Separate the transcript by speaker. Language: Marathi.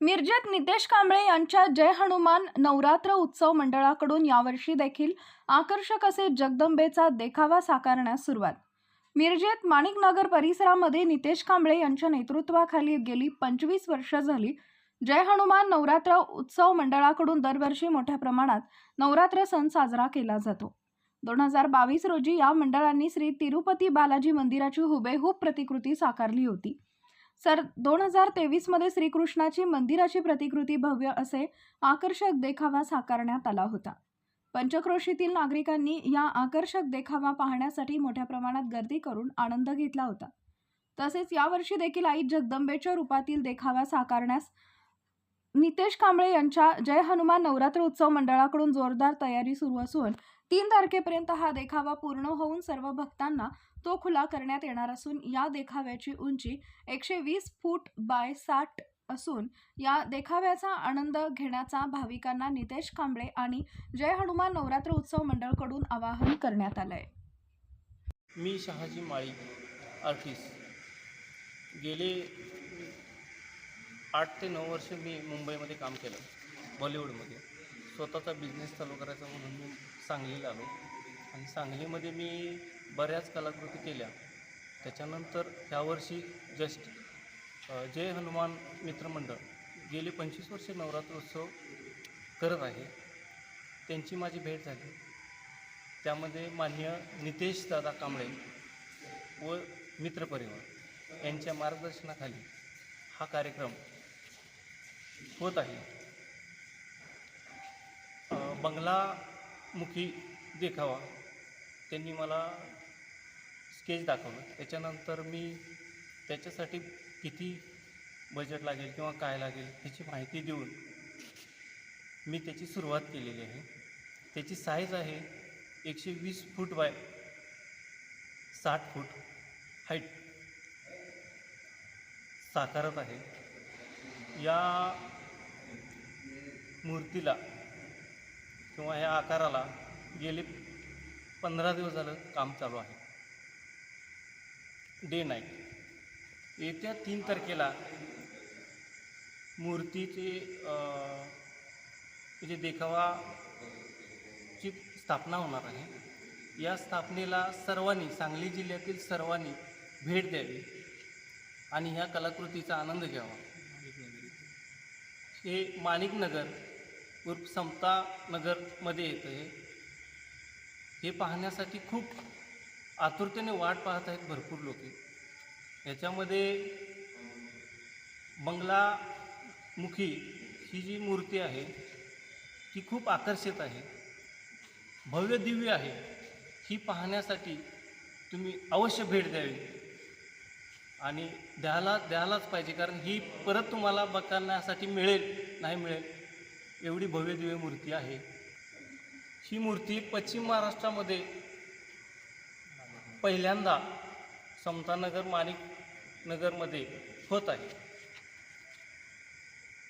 Speaker 1: मिरजेत नितेश कांबळे यांच्या जय हनुमान नवरात्र उत्सव मंडळाकडून यावर्षी देखील आकर्षक असे जगदंबेचा देखावा साकारण्यास सुरुवात. मिरजेत माणिकनगर परिसरामध्ये नितेश कांबळे यांच्या नेतृत्वाखाली गेली पंचवीस वर्ष झाली. जय हनुमान नवरात्र उत्सव मंडळाकडून दरवर्षी मोठ्या प्रमाणात नवरात्र सण साजरा केला जातो. दोन हजार बावीस रोजी या मंडळांनी श्री तिरुपती बालाजी मंदिराची हुबेहूब प्रतिकृती साकारली होती. सर दोन हजार तेवीसमध्ये श्रीकृष्णाची मंदिराची प्रतिकृती भव्य असे आकर्षक देखावा साकारण्यात आला होता. पंचक्रोशीतील नागरिकांनी या आकर्षक देखावा पाहण्यासाठी मोठ्या प्रमाणात गर्दी करून आनंद घेतला होता. तसेच यावर्षी देखील आई जगदंबेच्या रूपातील देखावा साकारण्यास नितेश कांबळे यांच्या जय हनुमान नवरात्र उत्सव मंडळाकडून जोरदार तयारी सुरू असून तीन तारखेपर्यंत हा देखावा पूर्ण होऊन सर्व भक्तांना तो खुला करण्यात येणार असून या देखाव्याची उंची एकशे वीस फूट बाय साठ असून या देखाव्याचा आनंद घेण्याचा भाविकांना नितेश कांबळे आणि जय हनुमान नवरात्र उत्सव मंडळकडून आवाहन करण्यात आलंय.
Speaker 2: मी शहाजी माळी आर्टिस्ट. गेले आठ ते नऊ वर्ष मी मुंबईमध्ये काम केलं बॉलिवूडमध्ये. स्वतःचा बिझनेस चालू करायचा म्हणून मी सांगलीला आलो. आणि सांगलीमध्ये मी बऱ्याच कलाकृती केल्या. त्याच्यानंतर ह्यावर्षी जस्ट जय हनुमान मित्रमंडळ गेली पंचवीस वर्षे नवरात्र उत्सव करत आहे. त्यांची माझी भेट झाली. त्यामध्ये मान्य नितेश दादा कांबळे व मित्रपरिवार यांच्या मार्गदर्शनाखाली हा कार्यक्रम होत आहे. बंगलामुखी देखावा. त्यांनी मला स्केच दाखवलं. त्याच्यानंतर मी त्याच्यासाठी किती बजेट लागेल किंवा काय लागेल ह्याची माहिती देऊन मी त्याची सुरुवात केलेली आहे. त्याची साईज आहे एकशे वीस फूट बाय साठ फूट हाईट साकारत आहे. या मूर्तीला किंवा ह्या आकाराला गेले पंधरा दिवस झालं काम चालू आहे. डे नाईट येत्या तीन तारखेला मूर्तीचे म्हणजे देखावाची स्थापना होणार आहे. या स्थापनेला सर्वांनी सांगली जिल्ह्यातील सर्वांनी भेट द्यावी आणि ह्या कलाकृतीचा आनंद घ्यावा. हे माणिकनगर उर्फ समता नगरमध्ये येतं आहे हे पाहण्यासाठी खूप आतुरतेने वाट पाहत आहेत भरपूर लोक. याच्यामध्ये बंगलामुखी ही जी मूर्ती आहे ती खूप आकर्षित आहे. भव्य दिव्य आहे. ही पाहण्यासाठी तुम्ही अवश्य भेट द्यावी. आणि द्यायला द्यायलाच पाहिजे कारण ही परत तुम्हाला बघण्यासाठी मिळेल नाही मिळेल एवढी भव्य दिव्य मूर्ती आहे. ही मूर्ती पश्चिम महाराष्ट्रामध्ये पहिल्यांदा समतानगर माणिक नगरमध्ये होत आहे.